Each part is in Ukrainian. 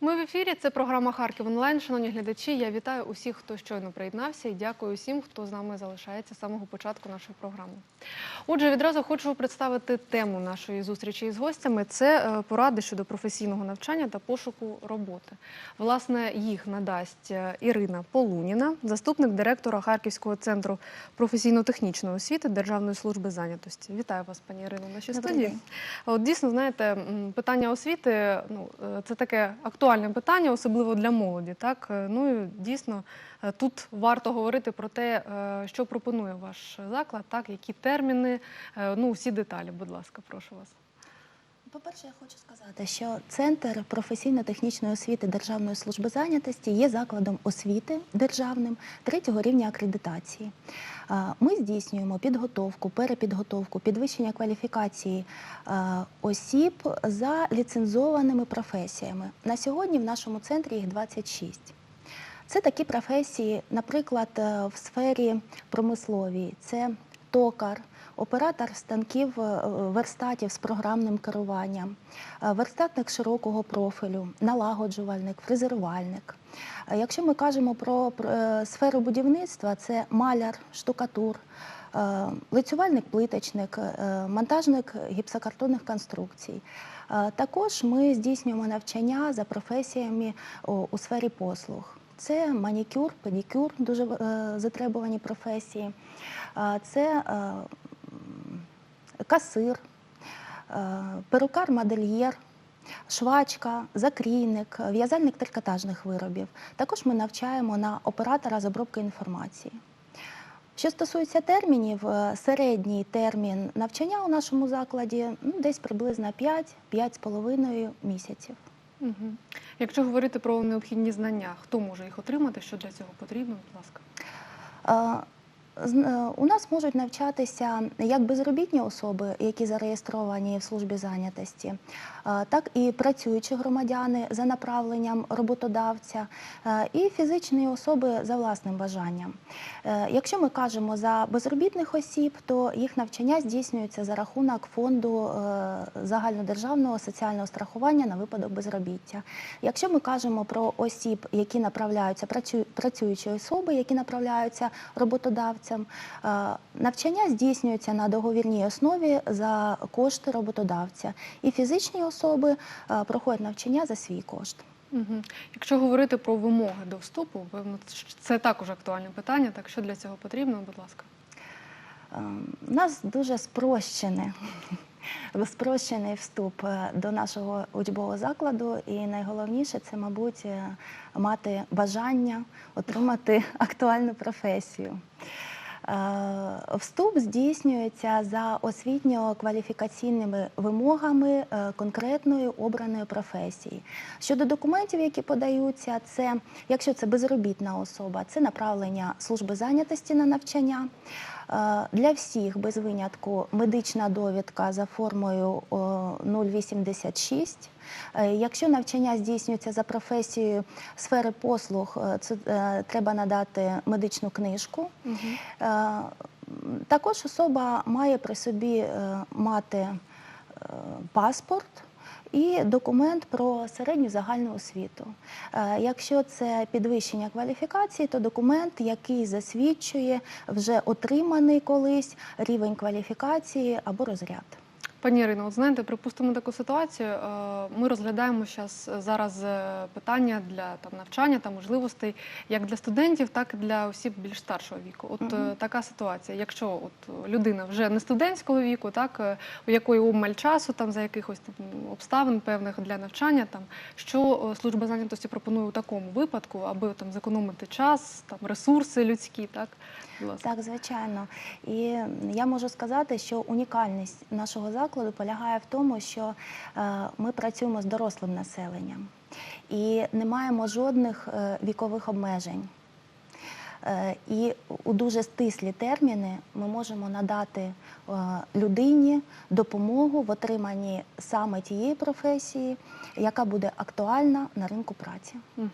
Ми в ефірі. Це програма Харків онлайн. Шановні глядачі. Я вітаю усіх, хто щойно приєднався, і дякую всім, хто з нами залишається з самого початку нашої програми. Отже, відразу хочу представити тему нашої зустрічі із гостями. Це е, поради щодо професійного навчання та пошуку роботи. Власне, їх надасть е, Ірина Полуніна, заступник директора Харківського центру професійно-технічної освіти Державної служби зайнятості. Вітаю вас, пані Ірино, в нашій студії. От дійсно, знаєте, питання освіти ну е, це таке актуальне питання, особливо для молоді. Так Е, ну дійсно е, тут варто говорити про те, е, що пропонує ваш заклад, так які терміни, ну всі деталі. Будь ласка, прошу вас. По-перше, я хочу сказати, що Центр професійно-технічної освіти Державної служби зайнятості є закладом освіти державним третього рівня акредитації. Ми здійснюємо підготовку, перепідготовку, підвищення кваліфікації осіб за ліцензованими професіями. На сьогодні в нашому центрі їх 26. Це такі професії, наприклад, е, в сфері промисловій, це токар, оператор станків е, верстатів з програмним керуванням, е, верстатник широкого профілю, налагоджувальник, фрезерувальник. Е, Якщо ми кажемо про сферу будівництва, це маляр, штукатур, лицювальник, плиточник, монтажник гіпсокартонних конструкцій. Також ми здійснюємо навчання за професіями у сфері послуг. Це манікюр, педикюр, дуже затребувані професії. Це касир, е, перукар, модельєр, швачка, закрійник, в'язальник трикотажних виробів. Також ми навчаємо на оператора з обробки інформації. Що стосується термінів, е, середній термін навчання у нашому закладі ну, десь приблизно 5-5,5 місяців. Угу. Якщо говорити про необхідні знання, хто може їх отримати, що для цього потрібно, будь ласка. Е, У нас можуть навчатися як безробітні особи, які зареєстровані в службі зайнятості, е, так і працюючі громадяни за направленням роботодавця, е, і фізичні особи за власним бажанням. Якщо ми кажемо за безробітних осіб, то їх навчання здійснюється за рахунок фонду загальнодержавного соціального страхування на випадок безробіття. Якщо ми кажемо про осіб, які направляються, працюючі особи, які направляються роботодавцям, е, навчання здійснюється на договірній основі за кошти роботодавця. І фізичні особи е, проходять навчання за свій кошт. Угу. Якщо говорити про вимоги до вступу, це також актуальне питання. Так що для цього потрібно, будь ласка. Ем, У нас дуже спрощене, спрощений вступ е, до нашого учбового закладу, і найголовніше це, мабуть, е, мати бажання отримати актуальну професію. Е, Вступ здійснюється за освітньо-кваліфікаційними вимогами е, конкретної обраної професії. Щодо документів, які подаються, це якщо це безробітна особа, це направлення служби зайнятості на навчання. Е, Для всіх без винятку медична довідка за формою 086. Е, Якщо навчання здійснюється за професією сфери послуг, е, це треба надати медичну книжку. Угу. Також особа має при собі мати паспорт. І документ про середню загальну освіту. Е, Якщо це підвищення кваліфікації, то документ, який засвідчує вже отриманий колись рівень кваліфікації або розряд. Пані Ірино, от знаєте, припустимо таку ситуацію. е, Ми розглядаємо щас, зараз е, питання для там навчання та можливостей як для студентів, так і для осіб більш старшого віку. От е, Мгм. така ситуація. Якщо от людина вже не студентського віку, так е, у якої обмаль часу, там за якихось там, обставин певних для навчання, там що е, служба зайнятості пропонує у такому випадку, аби там зекономити час, там ресурси людські, так. Так, звичайно. І я можу сказати, що унікальність нашого закладу полягає в тому, що е, ми працюємо з дорослим населенням і не маємо жодних е, вікових обмежень. Е, І у дуже стислі терміни ми можемо надати е, людині допомогу в отриманні саме тієї професії, яка буде актуальна на ринку праці. Угу.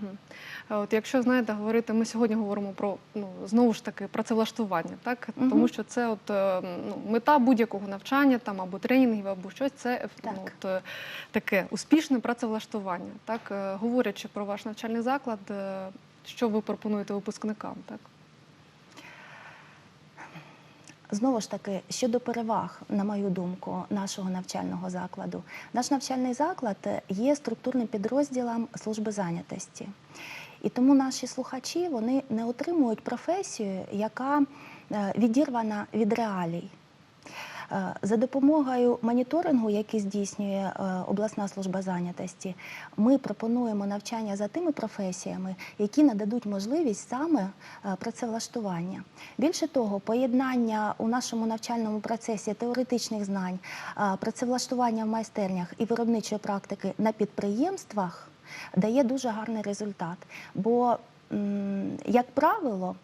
От якщо знаєте, говорити, ми сьогодні говоримо про ну знову ж таки працевлаштування, так Мгм. тому що це от е, ну, мета будь-якого навчання, там або тренінгів, або щось, це е, ну, от, таке успішне працевлаштування. Так говорячи про ваш навчальний заклад, що ви пропонуєте випускникам, так Знову ж таки, щодо переваг, на мою думку, нашого навчального закладу, наш навчальний заклад є структурним підрозділом служби зайнятості. І тому наші слухачі вони не отримують професію, яка е, відірвана від реалій. Е, За допомогою моніторингу, який здійснює е, обласна служба зайнятості, ми пропонуємо навчання за тими професіями, які нададуть можливість саме е, працевлаштування. Більше того, поєднання у нашому навчальному процесі теоретичних знань, працевлаштування в майстернях і виробничої практики на підприємствах дає дуже гарний результат. Бо, як правило,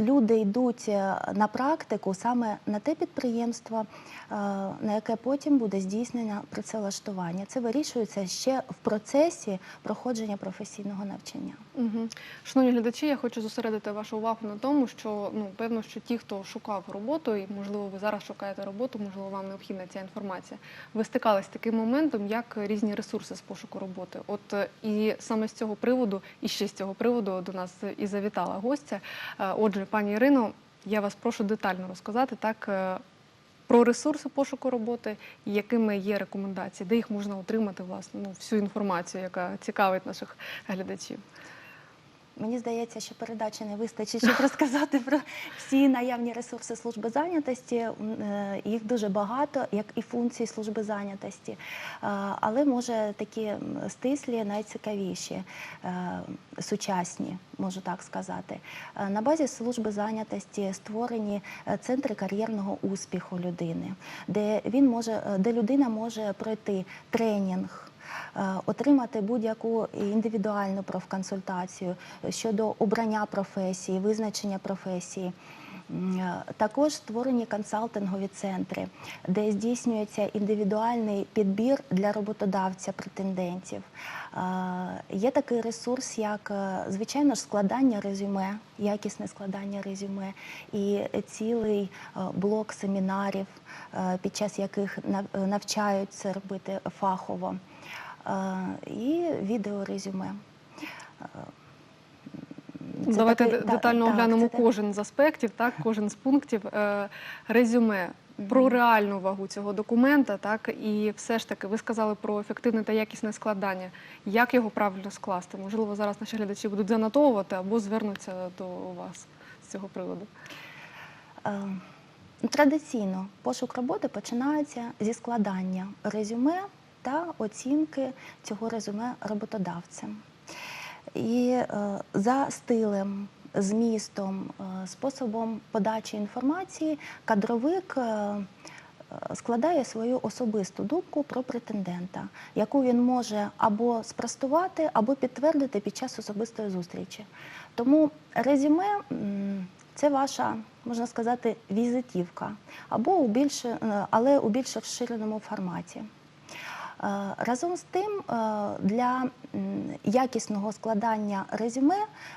люди йдуть е, на практику саме на те підприємство, е, на яке потім буде здійснено працевлаштування. Це вирішується ще в процесі проходження професійного навчання. Шановні глядачі, я хочу зосередити вашу увагу на тому, що ну певно, що ті, хто шукав роботу, і можливо ви зараз шукаєте роботу, можливо, вам необхідна ця інформація. Ви стикались з таким моментом, як різні ресурси з пошуку роботи. От е, і саме з цього приводу, і ще з цього приводу до нас і завітала гостя. Отже, пані Ірино, я вас прошу детально розказати так. е, Про ресурси пошуку роботи, якими є рекомендації, де їх можна отримати, власне, ну, всю інформацію, яка цікавить наших глядачів. Мені здається, що передачі не вистачить, щоб розказати про всі наявні ресурси служби зайнятості. Е, Їх дуже багато, як і функцій служби зайнятості. Е, Але може такі стислі, найцікавіші, е, сучасні, можу так сказати. На базі служби зайнятості створені центри кар'єрного успіху людини, де він може, де людина може пройти тренінг отримати будь-яку індивідуальну профконсультацію щодо обрання професії, визначення професії. Е, Також створені консалтингові центри, де здійснюється індивідуальний підбір для роботодавця претендентів. Е, Є такий ресурс, як е, звичайно ж складання резюме, якісне складання резюме і цілий блок семінарів, під час яких нав- навчають це робити фахово. І відеорезюме. Це Давайте такий- де- та- детально оглянемо так. кожен з аспектів, так, кожен з пунктів. Е, резюме про реальну вагу цього документа, так, і все ж таки ви сказали про ефективне та якісне складання. Як його правильно скласти? Можливо, зараз наші глядачі будуть занотовувати або звернуться до вас з цього приводу. Е, Традиційно пошук роботи починається зі складання резюме та оцінки цього резюме роботодавцем. І е, за стилем, змістом, е, способом подачі інформації кадровик е, складає свою особисту думку про претендента, яку він може або спростувати, або підтвердити під час особистої зустрічі. Тому резюме це ваша, можна сказати, візитівка, або у більш, е, але у більш розширеному форматі. Е, Разом з тим, е, для якісного складання резюме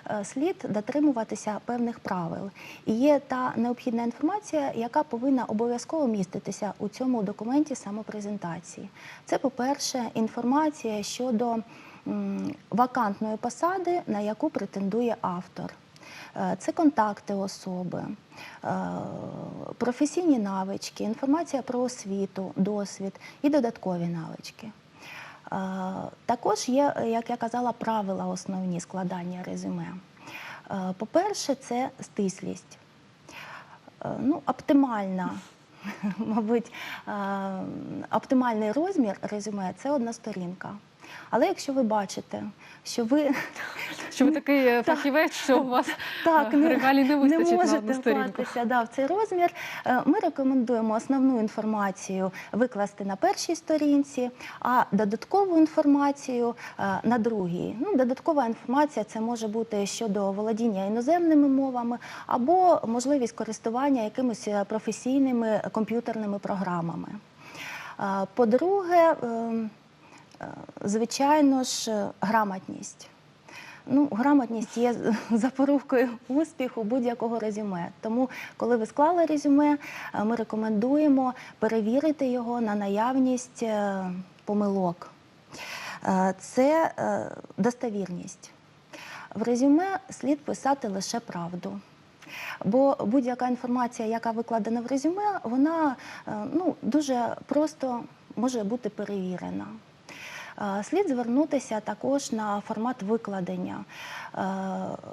е, слід дотримуватися певних правил. І є та необхідна інформація, яка повинна обов'язково міститися у цьому документі самопрезентації. Це, по-перше, інформація щодо вакантної посади, на яку претендує автор. Е, Це контакти особи, е, професійні навички, інформація про освіту, досвід і додаткові навички. Е, Також є, як я казала, правила основні складання резюме. По-перше, це стислість. Ну, оптимальна, мабуть, оптимальний розмір резюме це одна сторінка. Але якщо ви бачите, що ви Що ви такий е, фахівець, що у вас так е, не, регалій не не вистачить на можете вкластися да, в цей розмір, е, ми рекомендуємо основну інформацію викласти на першій сторінці, а додаткову інформацію на другій. Ну, додаткова інформація це може бути щодо володіння іноземними мовами або можливість користування якимись е, професійними комп'ютерними програмами. По-друге, ем, звичайно ж, грамотність. Ну, грамотність є запорукою успіху будь-якого резюме. Тому, коли ви склали резюме, е, ми рекомендуємо перевірити його на наявність е, помилок. Е, Це достовірність. В резюме слід писати лише правду. Бо будь-яка інформація, яка викладена в резюме, вона ну, дуже просто може бути перевірена. Слід звернутися також на формат викладення.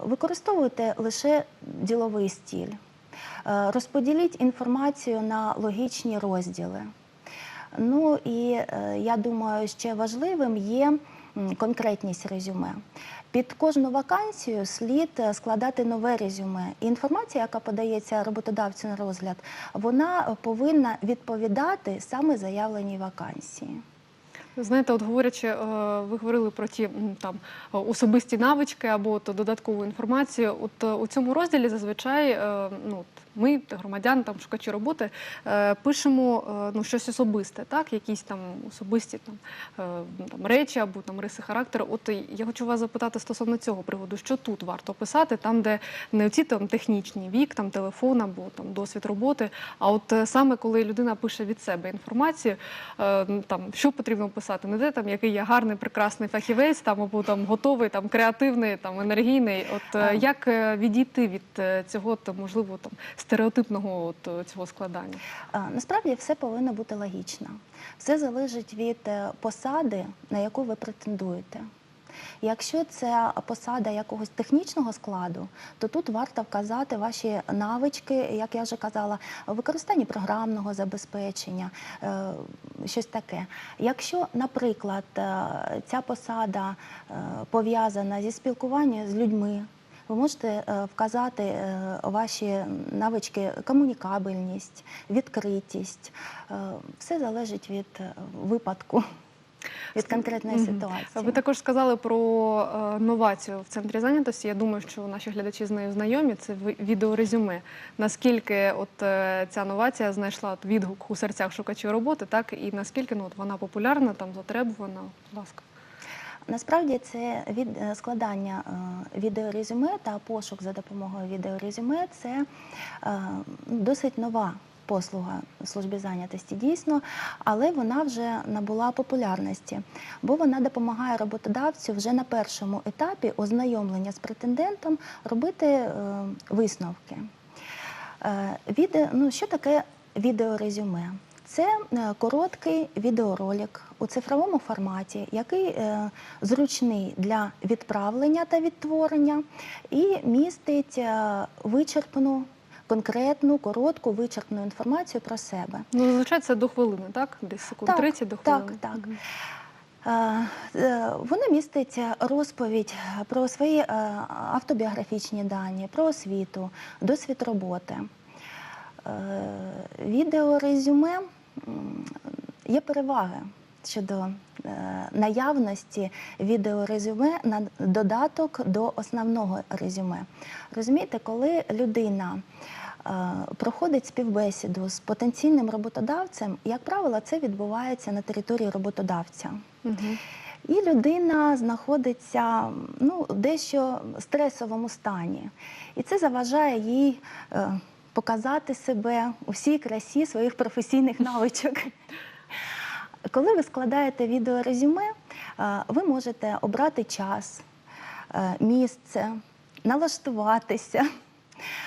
Використовуйте лише діловий стіль. Розподіліть інформацію на логічні розділи. Ну і е, я думаю, ще важливим є конкретність резюме. Під кожну вакансію слід е, складати нове резюме. І інформація, яка подається роботодавцю на розгляд, вона повинна відповідати саме заявленій вакансії. Знаєте, от говорячи, е, ви говорили про ті там особисті навички або от додаткову інформацію. От е, у цьому розділі зазвичай е, ну, ми, громадяни, там шукачі роботи, е, пишемо е, ну, щось особисте, так, якісь там особисті там, е, там речі або там риси характеру. От я хочу вас запитати стосовно цього приводу, що тут варто писати, там, де не оці там технічні вік, там телефон або там досвід роботи. А от саме коли людина пише від себе інформацію, ну, там що потрібно писати, не де там який я гарний, прекрасний фахівець, там або там готовий, там креативний, там енергійний. От як відійти від цього, то можливо там стереотипного от е, цього складання? Насправді все повинно бути логічно. Все залежить від е, посади, на яку ви претендуєте. Якщо це посада якогось технічного складу, то тут варто вказати ваші навички, як я вже казала, в використанні програмного забезпечення, е, щось таке. Якщо, наприклад, е, ця посада е, пов'язана зі спілкуванням з людьми, ви можете е, вказати е, ваші навички комунікабельність, відкритість. Е, Все залежить від випадку, від конкретної ситуації. Ви також сказали про новацію в центрі зайнятості. Я думаю, що наші глядачі з нею знайомі. Це відеорезюме. Наскільки от ця новація знайшла відгук у серцях шукачів роботи, так і наскільки ну от вона популярна, там затребувана. Будь ласка. Насправді це від е, складання е, відеорезюме та пошук за допомогою відеорезюме це е, досить нова послуга в службі зайнятості дійсно, але вона вже набула популярності, бо вона допомагає роботодавцю вже на першому етапі ознайомлення з претендентом робити висновки. Ну, що таке відеорезюме? Це е, короткий відеоролик у цифровому форматі, який е, зручний для відправлення та відтворення, і містить е, вичерпну, конкретну, коротку, вичерпну інформацію про себе. Ну зазвичай це до хвилини, так? Десь секунд Так, 30 до хвилини. так. Е, Вона містить розповідь про свої автобіографічні дані, про освіту, досвід роботи. Відеорезюме є переваги щодо е, наявності відеорезюме на додаток до основного резюме. Розумієте, коли людина е, проходить співбесіду з потенційним роботодавцем, як правило, це відбувається на території роботодавця. І людина знаходиться ну, в дещо стресовому стані. І це заважає їй е, показати себе у всій красі своїх професійних навичок. Коли ви складаєте відеорезюме, е, ви можете обрати час, е, місце, налаштуватися.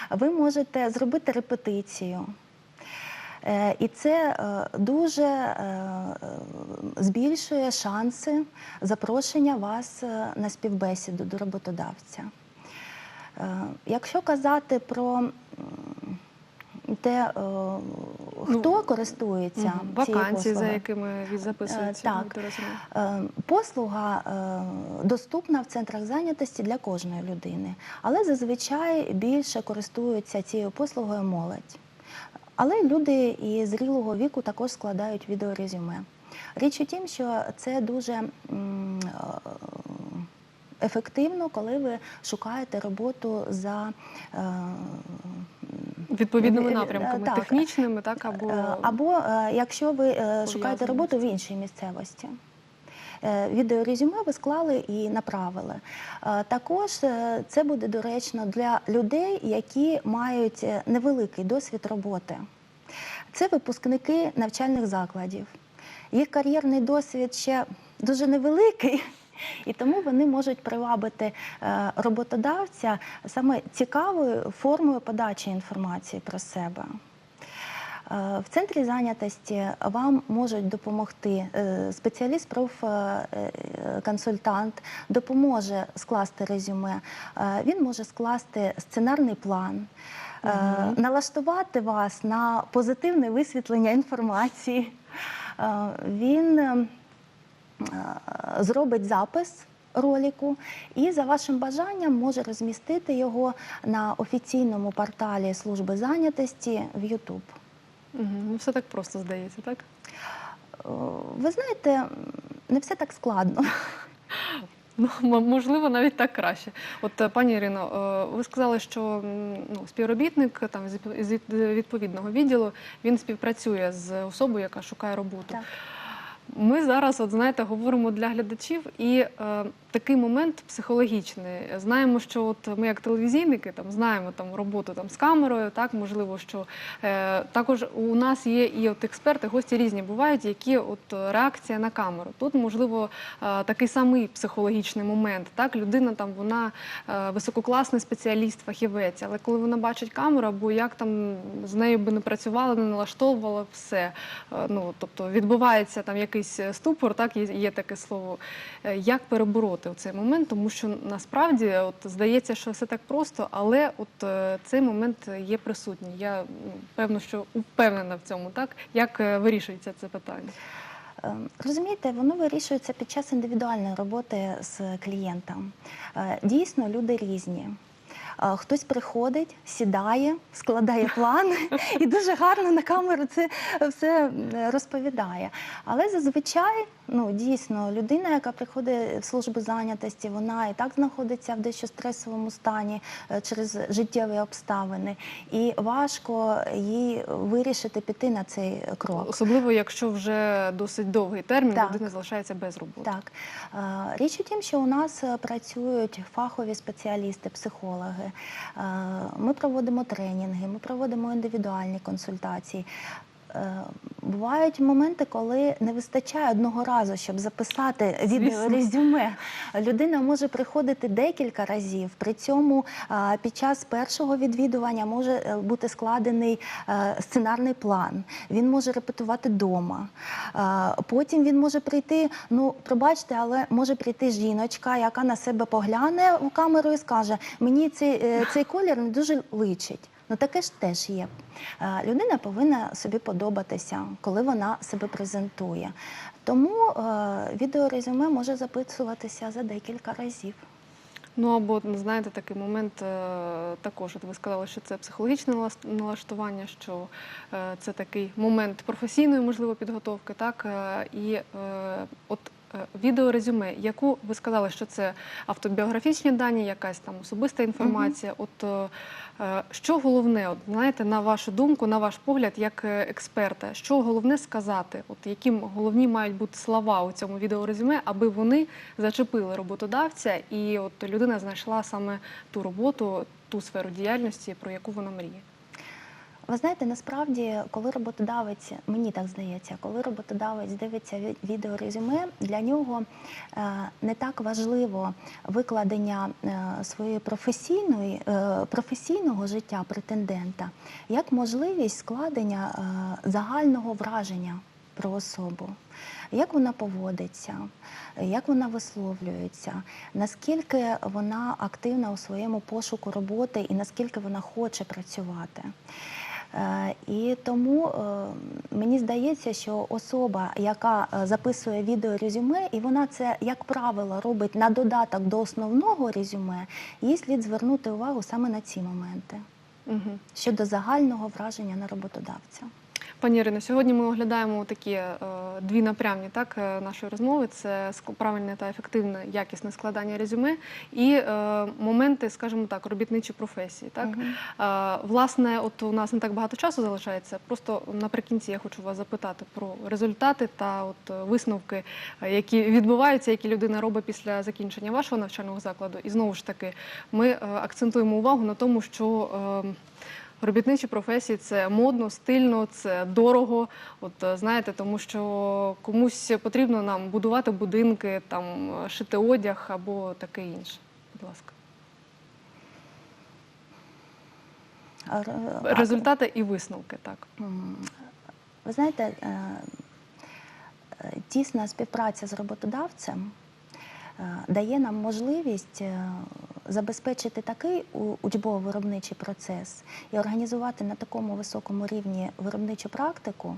Ви можете зробити репетицію. Е, І це дуже збільшує шанси запрошення вас на співбесіду до роботодавця. Якщо казати про те, е, хто користується Мгм. цією вакансії, за якими від записуються так. Е, Послуга е, доступна в центрах зайнятості для кожної людини, але зазвичай більше користуються цією послугою молодь. Але люди і зрілого віку також складають відеорезюме. Річ у тім, що це дуже е, ефективно, коли ви шукаєте роботу за е, Відповідними Е, напрямками, так. технічними, так або Е, Або е, якщо ви шукаєте роботу в іншій місцевості. Відеорезюме ви склали і направили. Також це буде доречно для людей, які мають невеликий досвід роботи. Це випускники навчальних закладів. Їх кар'єрний досвід ще дуже невеликий, і тому вони можуть привабити е, роботодавця саме цікавою формою подачі інформації про себе. Е, В центрі зайнятості вам можуть допомогти е, спеціаліст профконсультант, допоможе скласти резюме. Він може скласти сценарний план, Мгм. налаштувати вас на позитивне висвітлення інформації. Він зробить запис ролику і за вашим бажанням може розмістити його на офіційному порталі служби зайнятості в. Мгм. ну, все так просто здається, так? Е, Ви знаєте, не все так складно. Ну, можливо, навіть так краще. От, е, пані Ірино, е, ви сказали, що ну, співробітник там з відп- відповідного відділу він співпрацює з особою, яка шукає роботу. Так. Ми зараз, от знаєте, говоримо для глядачів, і е, такий момент психологічний. Знаємо, що от ми, як телевізійники, там знаємо там роботу там з камерою. Так можливо, що е, також у нас є і от експерти, гості різні бувають, які от реакція на камеру. Тут можливо е, такий самий психологічний момент. Так, людина там вона е, висококласний спеціаліст, фахівець, але коли вона бачить камеру, або як там з нею би не працювала, не налаштовувала все. Е, Ну тобто відбувається там якийсь ступор, так є, є таке слово. Е, Як перебороти цей момент, тому що насправді от здається, що все так просто, але от е, цей момент є присутній. Я певно, що впевнена в цьому, так як е, вирішується це питання. Е, Розумієте, воно вирішується під час індивідуальної роботи з клієнтом. Е, Дійсно, люди різні. Хтось приходить, сідає, складає план і дуже гарно на камеру це все розповідає. Але зазвичай, ну дійсно, людина, яка приходить в службу зайнятості, вона і так знаходиться в дещо стресовому стані е, через життєві обставини, і важко їй вирішити піти на цей крок. Особливо, якщо вже досить довгий термін Так. людина залишається без роботи. Так, Е, річ у тім, що у нас е, працюють фахові спеціалісти, психологи. Е, Ми проводимо тренінги, ми проводимо індивідуальні консультації. Е, Бувають моменти, коли не вистачає одного разу, щоб записати відеорезюме. Людина може приходити декілька разів. При цьому е, під час першого відвідування може е, бути складений сценарний план. Він може репетувати вдома. Потім він може прийти. Ну, пробачте, але може прийти жіночка, яка на себе погляне в камеру і скаже: мені цей, цей колір не дуже личить. Ну таке ж теж є. Е, Людина повинна собі подобатися, коли вона себе презентує. Тому е, відеорезюме може записуватися за декілька разів. Ну або знаєте, такий момент е, також. От ви сказали, що це психологічне налаштування, що це такий момент професійної, можливо, підготовки. Так і от відеорезюме, яку ви сказали, що це автобіографічні дані, якась там особиста інформація. От е, е, що головне, от знаєте, на вашу думку, на ваш погляд, як е, експерта, що головне сказати? От які головні мають бути слова у цьому відеорезюме, аби вони зачепили роботодавця, і от людина знайшла саме ту роботу, ту сферу діяльності, про яку вона мріє. Ви знаєте, насправді, коли роботодавець, мені так здається, коли роботодавець дивиться ві- відеорезюме, для нього е, не так важливо викладення е, своєї професійної е, професійного життя претендента, як можливість складення загального враження про особу. Як вона поводиться, як вона висловлюється, наскільки вона активна у своєму пошуку роботи і наскільки вона хоче працювати. Е, І тому е, мені здається, що особа, яка е, записує відео резюме, і вона це, як правило, робить на додаток до основного резюме, їй слід звернути увагу саме на ці моменти Угу. щодо загального враження на роботодавця. Пані Ірино, сьогодні ми оглядаємо такі е, дві напрямні так, е, нашої розмови: це правильне та ефективне якісне складання резюме і е, моменти, скажімо так, робітничі професії. Так? Е, власне, от у нас не так багато часу залишається. Просто наприкінці я хочу вас запитати про результати та от висновки, які відбуваються, які людина робить після закінчення вашого навчального закладу. І знову ж таки, ми акцентуємо увагу на тому, що е, Робітничі професії це модно, стильно, це дорого. От е, знаєте, тому що комусь потрібно нам будувати будинки, там е, шити одяг або таке інше. Будь ласка, а- результати і висновки. Так Ви знаєте, е, е, тісна співпраця з роботодавцем е, дає нам можливість е, забезпечити такий учбово-виробничий процес і організувати на такому високому рівні виробничу практику,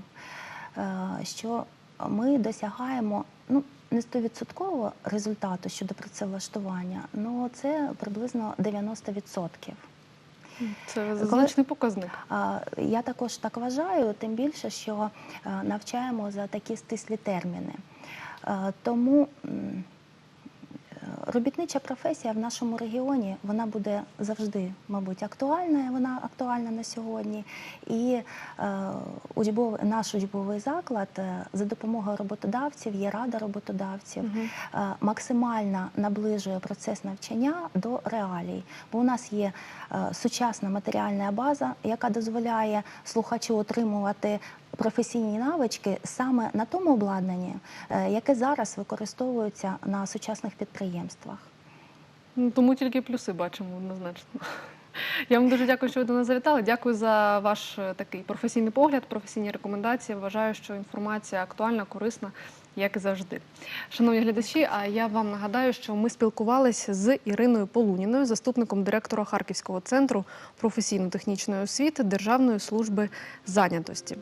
е, що ми досягаємо ну, не 100% результату щодо працевлаштування, але це приблизно 90%. це значний показник. Я також так вважаю, тим більше, що е, навчаємо за такі стислі терміни. Е, Тому е, робітнича професія в нашому регіоні вона буде завжди, мабуть, актуальна. Вона актуальна на сьогодні. І е, учбовий, наш учбовий заклад е, за допомогою роботодавців, є рада роботодавців, Мгм. е, максимально наближує процес навчання до реалій. Бо у нас є е, сучасна матеріальна база, яка дозволяє слухачу отримувати професійні навички саме на тому обладнанні, е, яке зараз використовується на сучасних підприємствах. Ну, Тому тільки плюси бачимо однозначно. Я вам дуже дякую, що ви до нас завітали. Дякую за ваш е, такий професійний погляд, професійні рекомендації. Вважаю, що інформація актуальна, корисна, як завжди. Шановні глядачі, а я вам нагадаю, що ми спілкувалися з Іриною Полуніною, заступником директора Харківського центру професійно-технічної освіти Державної служби зайнятості.